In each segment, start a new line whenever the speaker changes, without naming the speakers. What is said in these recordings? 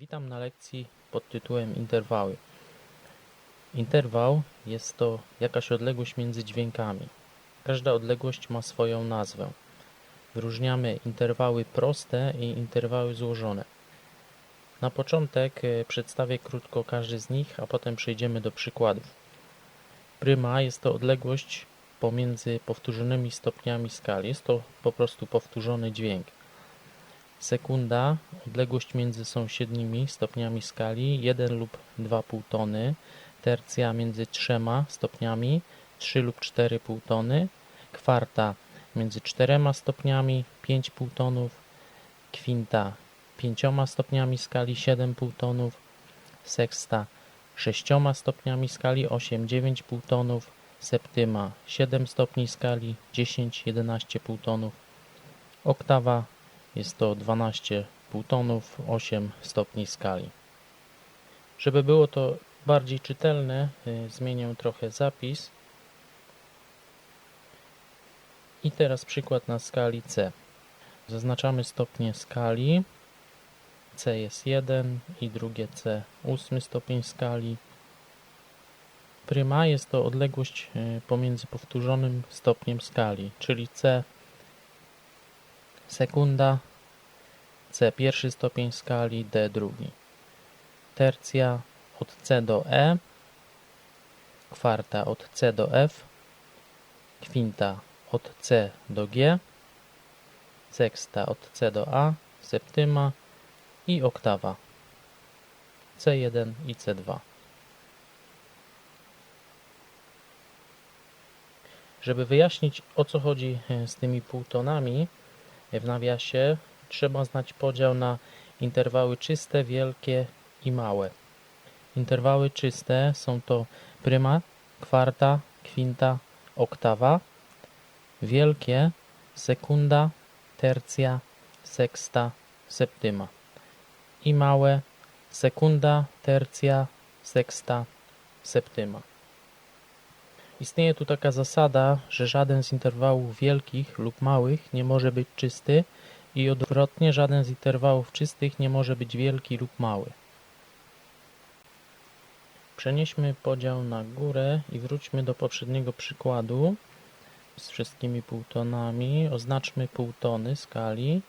Witam na lekcji pod tytułem Interwały. Interwał jest to jakaś odległość między dźwiękami. Każda odległość ma swoją nazwę. Wyróżniamy interwały proste i interwały złożone. Na początek e, przedstawię krótko każdy z nich, a potem przejdziemy do przykładów. Pryma jest to odległość pomiędzy powtórzonymi stopniami skali. Jest to po prostu powtórzony dźwięk. Sekunda, odległość między sąsiednimi stopniami skali 1 lub 2,5 tony. Tercja między trzema stopniami 3 lub 4,5 tony. Kwarta między czterema stopniami 5,5 tonów. Kwinta 5 stopniami skali 7,5 tonów. Seksta 6 stopniami skali 8-9,5 tonów. Septyma 7 stopni skali 10-11,5 tonów. Oktawa jest to 12 półtonów, 8 stopni skali. Żeby było to bardziej czytelne, y, zmienię trochę zapis. I teraz przykład na skali C. Zaznaczamy stopnie skali. C jest 1 i drugie C 8 stopień skali. Pryma jest to odległość y, pomiędzy powtórzonym stopniem skali, czyli C sekunda, C pierwszy stopień skali, D drugi. Tercja od C do E, kwarta od C do F, kwinta od C do G, seksta od C do A, septyma i oktawa. C1 i C2. Żeby wyjaśnić o co chodzi e, z tymi półtonami, w nawiasie trzeba znać podział na interwały czyste, wielkie i małe. Interwały czyste są to pryma, kwarta, kwinta, oktawa. Wielkie sekunda, tercja, seksta, septyma. I małe sekunda, tercja, seksta, septyma. Istnieje tu taka zasada, że żaden z interwałów wielkich lub małych nie może być czysty i odwrotnie żaden z interwałów czystych nie może być wielki lub mały. Przenieśmy podział na górę i wróćmy do poprzedniego przykładu z wszystkimi półtonami. Oznaczmy półtony skali.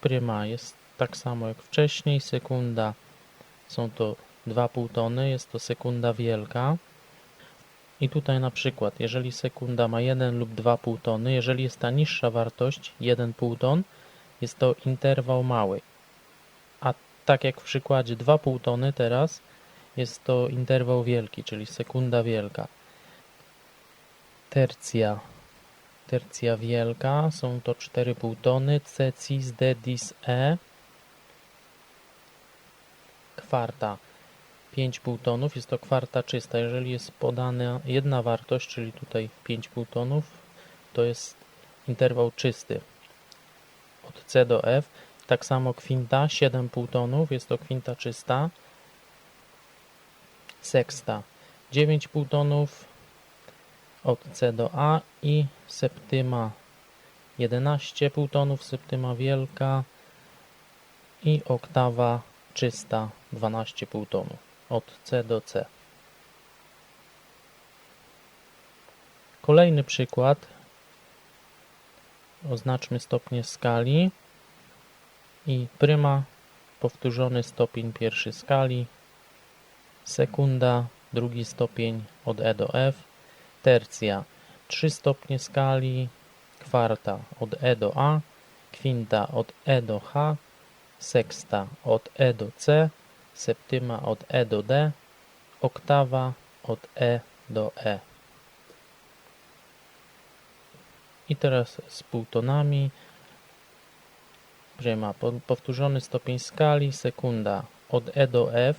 Pryma jest tak samo jak wcześniej. Sekunda są to dwa półtony, jest to sekunda wielka. I tutaj na przykład, jeżeli sekunda ma 1 lub 2 półtony, jeżeli jest ta niższa wartość 1 półton, jest to interwał mały. A tak jak w przykładzie 2 półtony teraz, jest to interwał wielki, czyli sekunda wielka. Tercja. Tercja wielka, są to 4 półtony, C, cis, D, dis, E. Kwarta. 5 półtonów, jest to kwarta czysta. Jeżeli jest podana jedna wartość, czyli tutaj 5 półtonów, to jest interwał czysty od C do F. Tak samo kwinta 7 półtonów, jest to kwinta czysta. Seksta 9 półtonów od C do A i septyma 11 półtonów, septyma wielka i oktawa czysta 12 półtonów od C do C. Kolejny przykład. Oznaczmy stopnie skali. I pryma, powtórzony stopień pierwszy skali, sekunda, drugi stopień od E do F, tercja, 3 stopnie skali, kwarta od E do A, kwinta od E do H, seksta od E do C, septyma od E do D, oktawa od E do E. I teraz z półtonami. Pryma, powtórzony stopień skali, sekunda od E do F.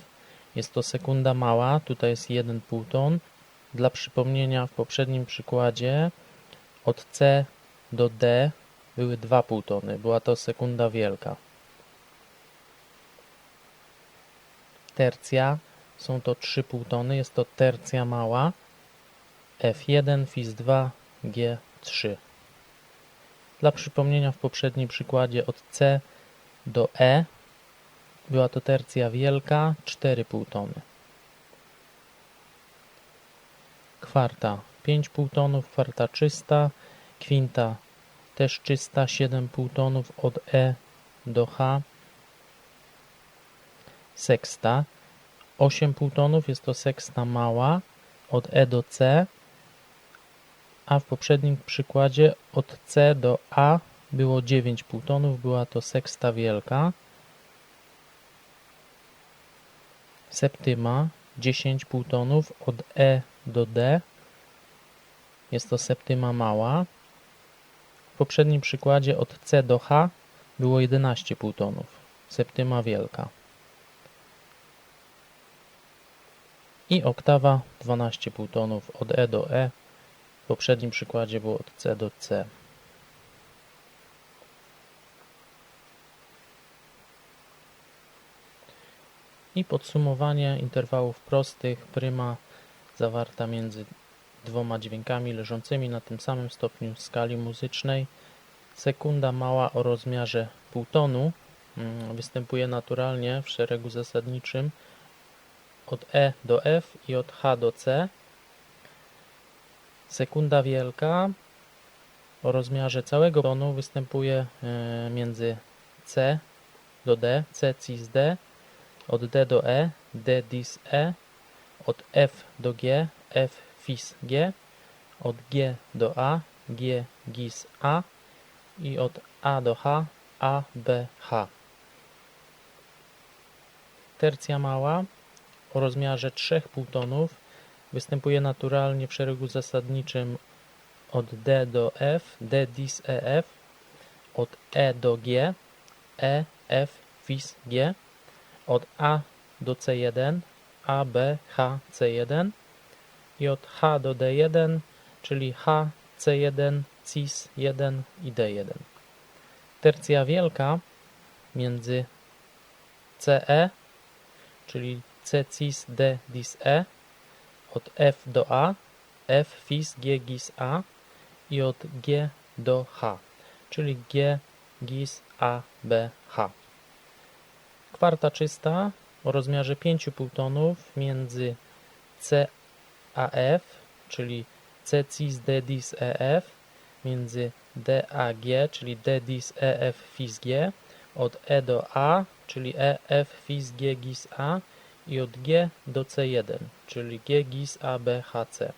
Jest to sekunda mała, tutaj jest jeden półton. Dla przypomnienia w poprzednim przykładzie od C do D były dwa półtony, była to sekunda wielka. Tercja, są to 3 półtony, jest to tercja mała, F1, FIS2, G3. Dla przypomnienia w poprzednim przykładzie od C do E była to tercja wielka, 4 półtony. Kwarta 5 półtonów, kwarta czysta, kwinta też czysta, 7 półtonów od E do H. Seksta 8 półtonów, jest to seksta mała, od E do C, a w poprzednim przykładzie od C do A było 9 półtonów, była to seksta wielka. Septyma 10 półtonów, od E do D, jest to septyma mała. W poprzednim przykładzie od C do H było 11 półtonów, septyma wielka. I oktawa 12 półtonów od E do E. W poprzednim przykładzie było od C do C. I podsumowanie interwałów prostych pryma zawarta między dwoma dźwiękami leżącymi na tym samym stopniu skali muzycznej. Sekunda mała o rozmiarze półtonu mm, występuje naturalnie w szeregu zasadniczym od E do F i od H do C. Sekunda wielka o rozmiarze całego tonu występuje e, między C do D, C cis D, od D do E, D dis E, od F do G, F fis G, od G do A, G gis A i od A do H, A B H. Tercja mała o rozmiarze 3 półtonów występuje naturalnie w szeregu zasadniczym od D do F, D dis E F, od E do G, E F fis G, od A do C1, A B H C1 i od H do D1, czyli H C1, cis 1 i D1. Tercja wielka między CE, czyli C cis D dis E, od F do A, F fis G gis A. I od G do H, czyli G gis A B H. Kwarta czysta o rozmiarze 5 półtonów między C a F, czyli C cis D dis E F, między D a G, czyli D dis E F fis G, od E do A, czyli E F fis G gis A i od G do C1, czyli G gis A B H C.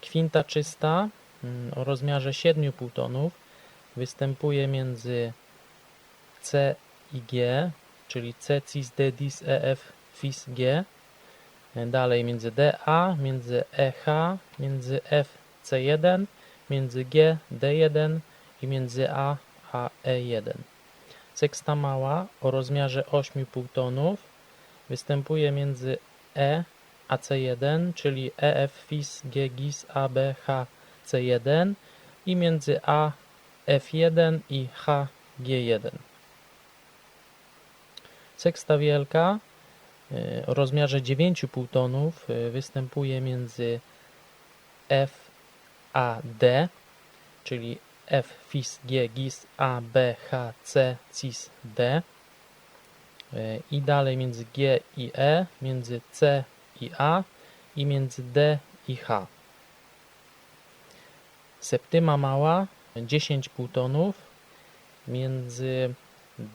Kwinta czysta mm, o rozmiarze 7 półtonów występuje między C i G, czyli C cis D dis E F fis G, dalej między DA, między EH, między F C1, między G D1 i między A a E1. Seksta mała o rozmiarze 8 półtonów występuje między E a C1, czyli EF fis G gis H C1 i między A F1 i H G1. Seksta wielka y, o rozmiarze 9 półtonów y, występuje między F a D, czyli F fis G gis A B H C cis D y, i dalej między G i E, między C i A i między D i H. Septyma mała 10 półtonów między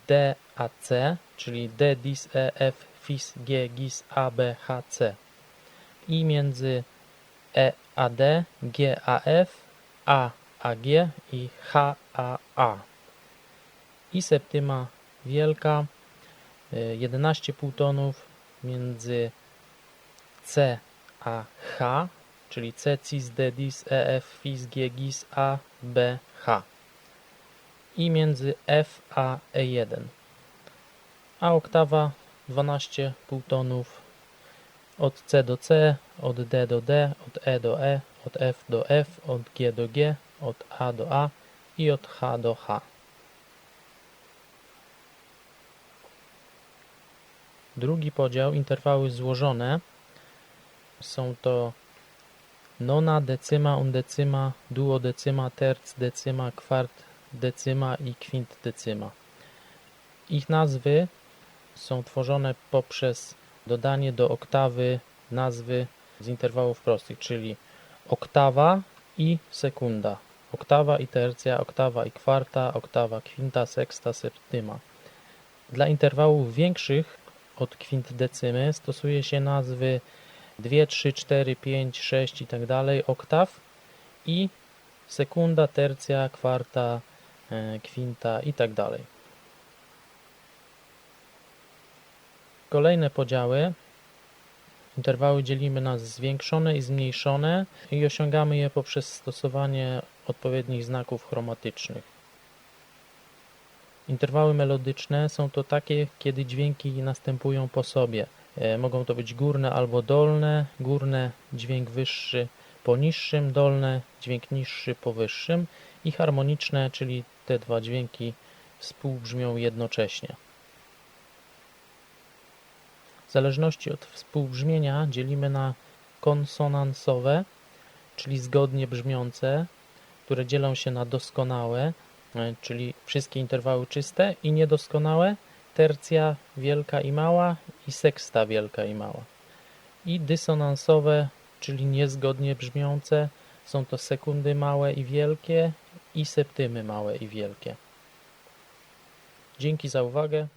D a C, czyli D dis E F fis G gis A B H C i między E a D, G a F, A a G i H a A. I septyma wielka 11 półtonów między C a H, czyli C cis D dis E F fis G gis A B H i między F a E1. A oktawa 12 półtonów od C do C, od D do D, od E do E, od F do F, od G do G, od A do A i od H do H. Drugi podział, interwały złożone, są to nona, decyma, undecyma, duodecyma, terc, decyma, kwart, decyma i kwintdecyma. Ich nazwy są tworzone poprzez dodanie do oktawy nazwy z interwałów prostych, czyli oktawa i sekunda. Oktawa i tercja, oktawa i kwarta, oktawa kwinta, seksta, septyma. Dla interwałów większych od kwintdecymy stosuje się nazwy 2, 3, 4, 5, 6 i tak dalej oktaw i sekunda, tercja, kwarta, e, kwinta i tak. Kolejne podziały. Interwały dzielimy na zwiększone i zmniejszone i osiągamy je poprzez stosowanie odpowiednich znaków chromatycznych. Interwały melodyczne są to takie, kiedy dźwięki następują po sobie. E, Mogą to być górne albo dolne. Górne dźwięk wyższy po niższym, dolne dźwięk niższy po wyższym i harmoniczne, czyli te dwa dźwięki współbrzmią jednocześnie. W zależności od współbrzmienia dzielimy na konsonansowe, czyli zgodnie brzmiące, które dzielą się na doskonałe, e, czyli wszystkie interwały czyste i niedoskonałe, tercja wielka i mała i seksta wielka i mała. I dysonansowe, czyli niezgodnie brzmiące, są to sekundy małe i wielkie i septymy małe i wielkie. Dzięki za uwagę.